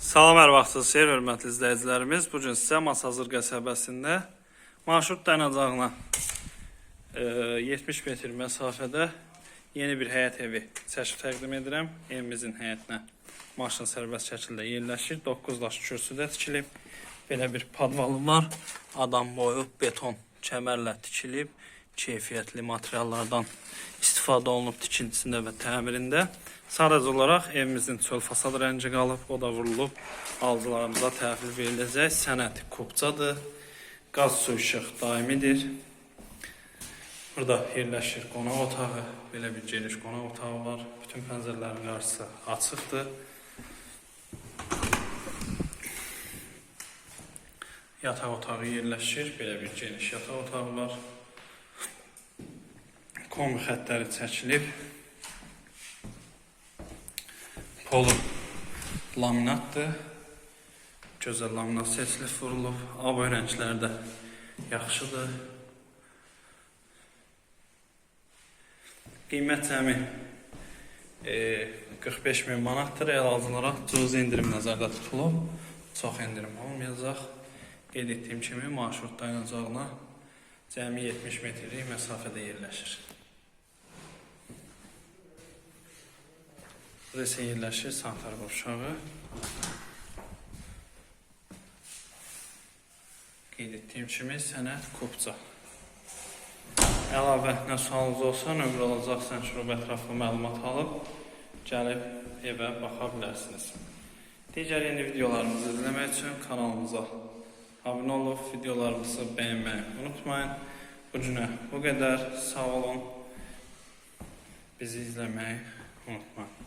Salam hər vaxtınız xeyir, hörmətli izləyicilərimiz. Bu gün sizə Masazır qəsəbəsində marşrut dayanacağına e, 70 metr məsafədə yeni bir həyət evi çəkib təqdim edirəm. Evimizin həyətinə maşın sərbəst şəkildə yerləşir. 9 daş kürsüdə tikilib. Belə bir padvalı var. Adam boyu beton kəmərlə tikilib. Keyfiyyətli materiallardan istifadə olunub tikintisində və təmirində. Sadəcə olaraq evimizin çöl fasad rəngi qalıb, o da vurulub. Alıcılarımıza təhvil veriləcək. Sənəd kubcadır. Qaz su işıq daimidir. Burada yerləşir qonaq otağı, belə bir geniş qonaq otağı var. Bütün pəncərələrin qarşısı açıqdır. Yataq otağı yerləşir, belə bir geniş yataq otağı var. Kombi xəttləri çəkilib. Polu laminatdır. Gözəl laminat seçilib vurulub. Aboy rəngləri də yaxşıdır. Qiymət cəmi e, 45 min manatdır. El alıcılara cüz indirim nəzərdə tutulub. Çox indirim olmayacaq. Qeyd etdiyim kimi marşrut dayanacağına cəmi 70 metrlik məsafədə yerləşir. Burada isə yerləşir Santar qovşağı. Qeyd etdiyim kimi sənəd kupça. Əlavə nə sualınız olsa, nömrə alacaqsan ki, ətraflı məlumat alıb gəlib evə baxa bilərsiniz. Digər yeni videolarımızı izləmək üçün kanalımıza abunə olub videolarımızı bəyənməyi unutmayın. Bu günə bu qədər. Sağ olun. Bizi izləməyi unutmayın.